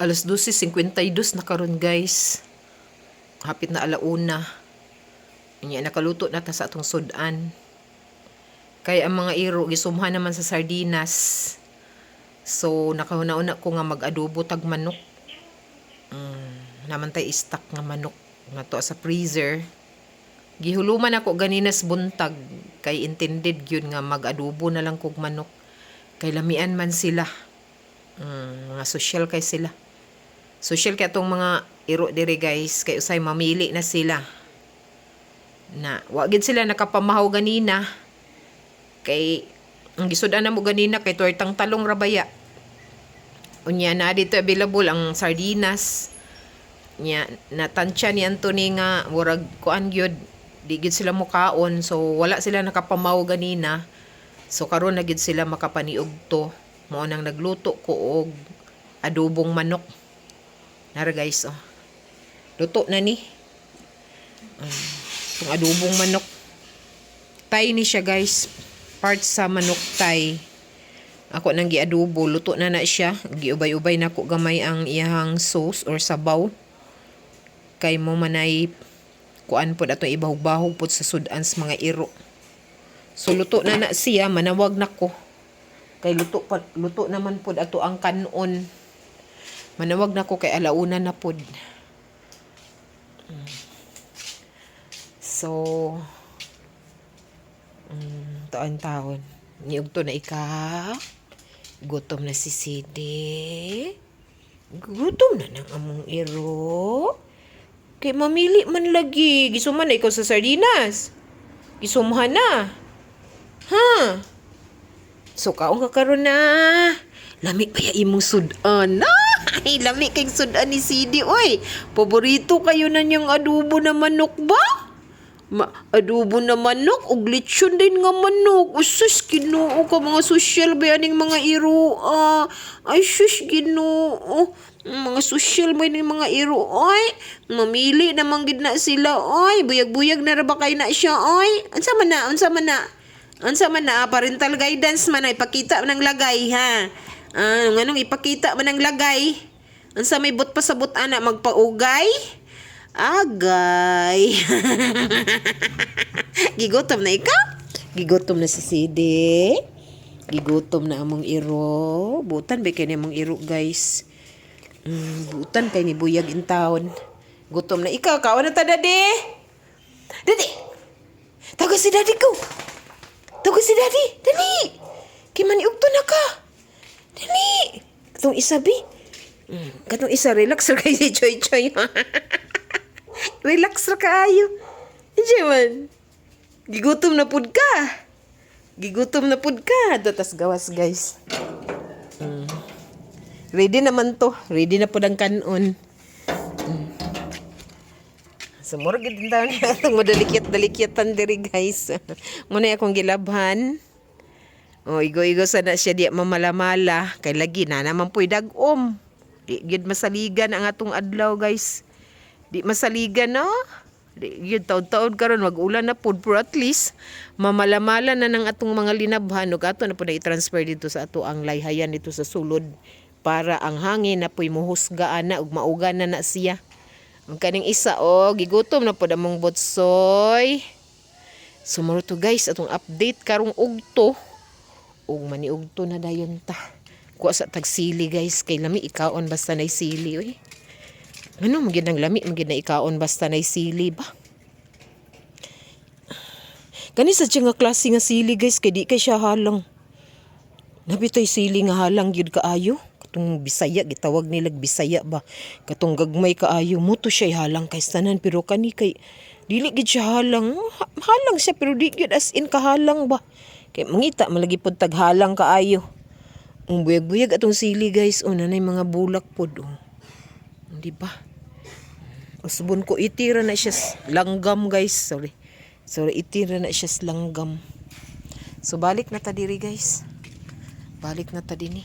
Alas 12.52 na karon guys. Hapit na alauna. Inya nakaluto na ta sa atong sudan. Kaya ang mga iro gisumhan naman sa sardinas. So nakauna-una ko nga mag-adobo tag manok. Mm, naman tay stock nga manok nga to sa freezer. Gihuluman ako ganinas buntag kay intended yun nga mag-adobo na lang kog manok. Kay lamian man sila. Mm, mga social kay sila. Social kay atong mga iro dire guys kay usay mamili na sila. Na wa gid sila nakapamahaw ganina. Kay ang gisudan na mo ganina kay tuwertang talong rabaya. Unya na dito available ang sardinas. Nya natansya ni Anthony nga murag kuan gyud di gid sila mukaon so wala sila nakapamaw ganina. So karon na gid sila makapaniog to. Mao nang nagluto ko og adobong manok. Nara guys, oh. Luto na ni. Um, itong adobong manok. Tay ni siya guys. Part sa manok tay. Ako nang giadobo, luto na na siya. Giubay-ubay na ko gamay ang iyang sauce or sabaw. Kay mo manay kuan pod ato ibahog-bahog pod sa sudan sa mga iro. So luto na na siya, manawag na ko. Kay luto pa, luto naman pod ato ang kanon. Manawag na ko kay alauna na pod. Mm. So, mm, taon-taon. Niyog to na ika. Gutom na si Sidi. Gutom na ng among iro. Kay mamili man lagi. Gisuman na ikaw sa sardinas. Gisumhan na. Ha? So, kaong ka karon na. Lami kaya imong sudan. Ay, lami kay sudan ni Sidi. Oy, paborito kayo na niyang adobo na manok ba? Ma adobo na manok ug lechon din nga manok. Usus Ginoo ka mga social ba yaning mga iro. ah. ay sus Ginoo. Mga social ba yaning mga iro. Oy, mamili namang gid na sila. Oy, buyag-buyag na ra ba kay na siya. Oy, unsa man na? Unsa man na? Unsa man na parental guidance man ay ipakita man ang lagay ha. Ah, nganong ipakita man ang lagay. Unsa may but pasabot ana magpaugay? Agay. Gigutom na ikaw? Gigutom na si Sidi. Gigutom na among iro. Butan ba kay among iro, guys? Mm, butan kay ni Buyag in town. Gutom na ikaw. Kawan na ta, Dadi. Dadi! Tago si Daddy ko. Tago si Daddy. Dali! Kay maniugto na ka. Dali! Katong isa, bi. Mm, katong isa, relax ra kay si Choy Choy. relax ra kaayo. Diyan man. Gigutom na pud ka. Gigutom na pud ka. Datas gawas, guys. Mm. Ready naman to. Ready na pud ang kanon. Sumurag din daw niya itong madalikit-dalikitan diri guys. Muna akong gilabhan. O, igo-igo sana siya di mamalamala. Kay lagi na naman po'y dagom. Di gid masaligan ang atong adlaw guys. Di masaligan no? Gid taon-taon karon mag-ulan na pud for at least mamalamala na ng atong mga linabhan ug ato na pud i-transfer dito sa ato ang layhayan dito sa sulod para ang hangin na po'y muhusgaan na ug mauga na na siya. Ang kaning isa oh, gigutom na pud among botsoy. Sumuro to guys atong update karong ugto. Ug maniugto na dayon ta. Kuha sa tagsili guys kay lami ikaon basta nay sili oy. Ano magid ang lami magid na ikaon basta nay sili ba? Kani sa nga klase nga sili guys kay di kay siya halang. Nabitay sili nga halang gyud kaayo. Katong Bisaya gitawag nila Bisaya ba. Katong gagmay kaayo mo to siya halang kay tanan pero kani kay dili gid siya halang. Ha- Halang siya pero di gid as in kahalang ba. Kay mangita malagi pod taghalang kaayo. Ang buyag-buyag atong sili guys, o nanay mga bulak pod oh. Di ba? Usbon ko itira na siya langgam guys, sorry. Sorry, itira na siya langgam. So balik na ta diri guys. Balik na ta dinhi.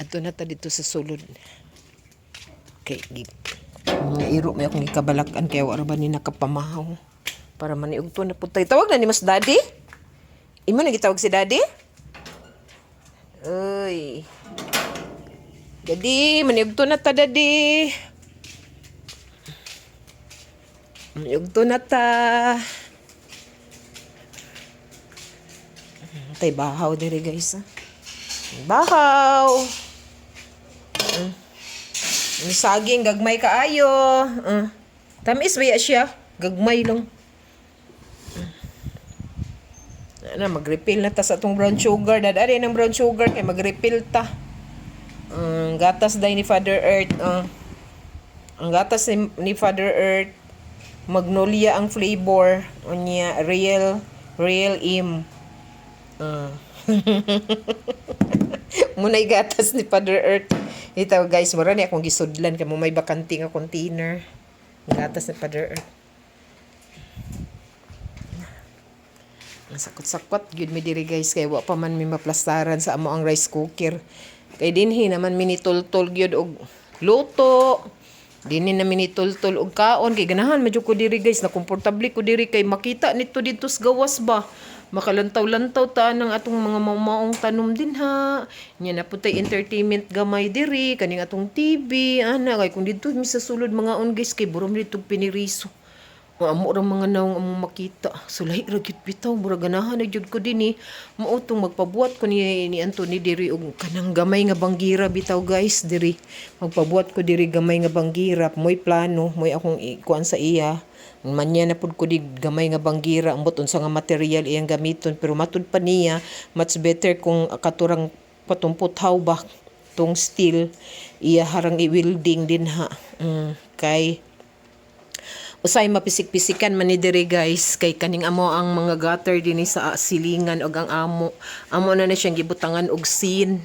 Adto na ta dito sa sulod. Okay, gig. Mga iro may akong ikabalakan kaya wala ba ni nakapamahaw. Para maniug to na putay. Tawag na ni Mas Daddy? Imo na gitawag si Daddy? Uy. Gadi, maniugto na ta dadi. Maniugto na ta. Tay bahaw diri guys. ah. Bahaw. Mm. Saging gagmay kaayo. Uh. Tamis ba ya siya? Gagmay lang. Ano, mag-refill na ta sa atong brown sugar. Dadari ng brown sugar kay mag-refill ta. Ang gatas day ni Father Earth. uh. ang gatas ni, ni Father Earth. Magnolia ang flavor. Unya, real, real im. Uh. Muna'y gatas ni Father Earth. Ito guys, mura ni akong gisudlan kay mo may bakanting nga container. Gatas ni Father Earth. Ang sakot-sakot gyud mi diri guys kay wa pa man mi maplastaran sa amo ang rice cooker. Kay dinhi naman minitultol gyud og luto. Dinhi na minitultol og kaon kay ganahan medyo ko diri guys na komportable ko diri kay makita nito dito sa gawas ba. Makalantaw-lantaw ta ng atong mga mamaong tanom din ha. Nya na putay entertainment gamay diri kaning atong TV ana kay kung dito mi mga on guys kay burom dito piniriso. Amo ra mga naong among makita. Sulay ra gyud bitaw mura ganahan na gyud ko dinhi. Mao tong ko ni ni Anthony diri og kanang gamay nga banggira bitaw guys diri. Magpabuhat ko diri gamay nga banggira. Moy plano, moy akong ikuan sa iya. Manya na pud ko di gamay nga banggira ambot unsa nga material iyang gamiton pero matud pa niya much better kung katurang patumpot how ba tong steel iya harang i-welding din ha. Mm, kay usay mapisik-pisikan man ni diri guys. Kay kaning amo ang mga gutter dinhi sa silingan og ang amo. Amo na na siyang gibutangan og sin.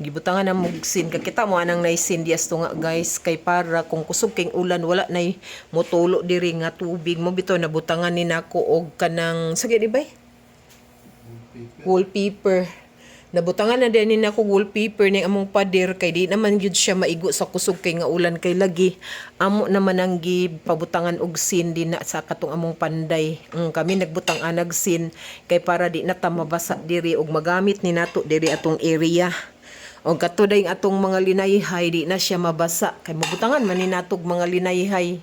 Gibutangan na og sin. Kay kita mo anang nay sin dias to nga guys. Kay para kung kusog king ulan wala nay motulo diri nga tubig. Mo bitaw nabutangan ni nako og kanang sige di bay wallpaper. Nabutangan na din ni ako wallpaper ni among pader kay di naman gyud siya maigo sa kusog kay nga ulan kay lagi. Amo naman ang pabutangan og sin din na sa katong among panday. Mm, kami nagbutang anag sin kay para di na ta mabasa diri og magamit ni nato diri atong area. O katuday atong mga linayhay di na siya mabasa kay mabutangan man ni natog mga linayhay.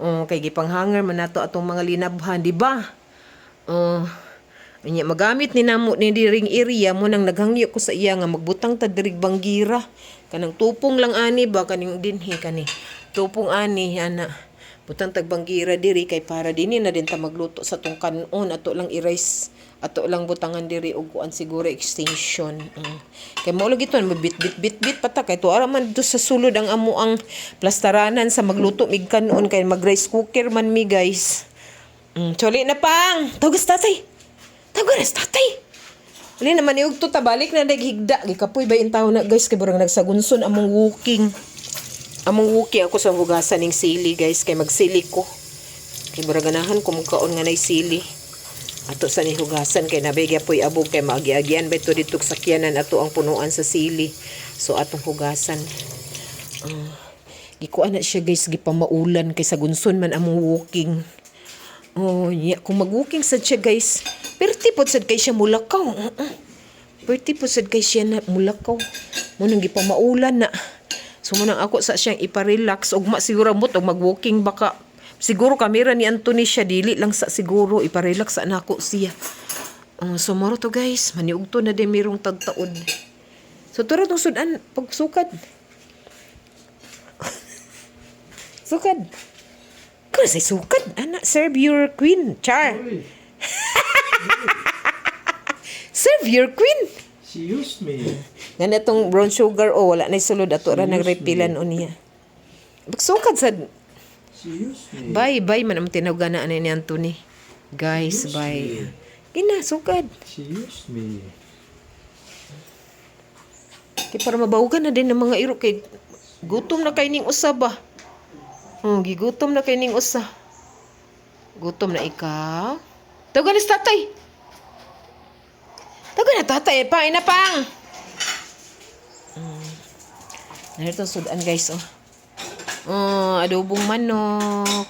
Um, kay gipanghanger man nato atong mga linabhan, di ba? Uh, Anya magamit ni namo ni diring area mo nang naghangyo ko sa iya nga magbutang ta dirig banggira. Kanang tupong lang ani ba kaning dinhi kani. Tupong ani ana. Butang tag banggira diri kay para dinhi na din ta magluto sa tong kanon ato lang i-rice ato lang butangan diri og kuan siguro extension. Mm. Kay mo lagi ton bit bit bit bit pata kay tuara man do sa sulod ang amo ang plastaranan sa magluto mig kanon kay mag rice cooker man mi guys. Mm, choli na pang. Tugas tatay. Tagoras, tatay. Wala naman yung to tabalik na naghigda. Gikapoy ba yung tao na guys. Kaya barang nagsagunson among walking. Among walking ako sa hugasan ng sili guys. Kay magsili ko. Kay barang ganahan ko magkaon nga na sili. Ato sa ni hugasan kay nabigya po'y abog kay maagi-agian ba ito dito sakyanan ato ang punuan sa sili. So atong hugasan. Uh, gikuan na siya guys gipamaulan kay sa gunson man among walking. Oh, yeah. Kung mag-walking sad siya, guys. Perti po sad kay siya mulakaw. Uh-uh. Perti po sad kay siya na mulakaw. Mo nang gipamaulan na. So mo nang ako sa siyang iparelax og masiguro mo og mag-walking baka siguro kamera ni Anthony siya dili lang sa siguro iparelax sa nako siya. Uh, so moro to guys, maniugto na din mirong tagtaon. So tura tong sudan pagsukad. sukad. Say sukad, anak, serve your queen, char. serve your queen. She used me. Nga na tong brown sugar, oh, wala na sulod ato ra nagrepilan o niya. Bagsukad sa, She used me. bye, bye, man ang tinawagan na ni Anthony. Guys, Seriously? bye. Gina, sukad. She used me. Kay para mabawagan na din ng mga iro kay gutom na kay ning usa ba. Oh, gigutom na kay ning usa. Gutom na ikaw. Tawagan ni tatay. Tawagan na tatay, pain na pang. Mm. Narito sudan guys oh. Oh, adobong manok.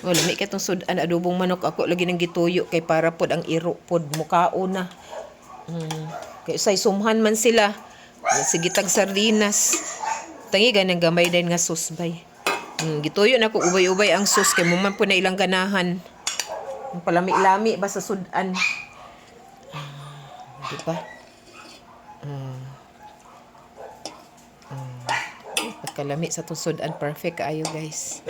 Oh, lami ka itong sudan, adobong manok. Ako lagi nang gituyo kay para pod ang iro pod mukao na. Mm. Kay say sumhan man sila. Sige tag sardinas. Tangi ganang gamay din nga sauce bay. Hmm, gituyo na ko ubay-ubay ang sauce kay mo man po na ilang ganahan. Ang palami-lami ba sa sudan. Ah, di ba? Mm. Pagkalami sa itong sudan, perfect kaayo guys.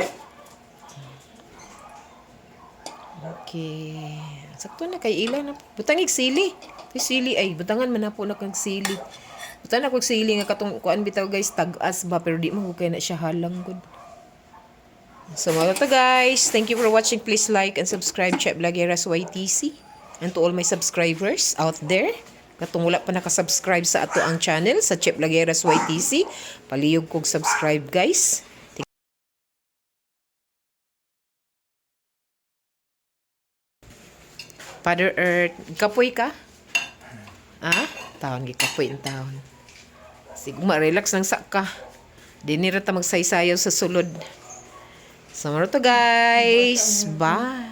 Okay. Sakto na kay ilan na. Butangig sili. Kay sili ay butangan man na po na kag sili. Butan na kog sili nga katong kuan bitaw guys tag-as ba pero di mo kay na siya halang good. So mga to guys, thank you for watching. Please like and subscribe Chef Blagueras YTC. And to all my subscribers out there, katong wala pa nakasubscribe sa ato ang channel sa Chef Blagueras YTC, paliyog kog subscribe guys. Father Earth, kapoy ka? Ah? Taon, gikapoy ang taon. Sigma, relax lang sa ka. Di nira ta magsaysayaw sa sulod. So, to guys. Bye.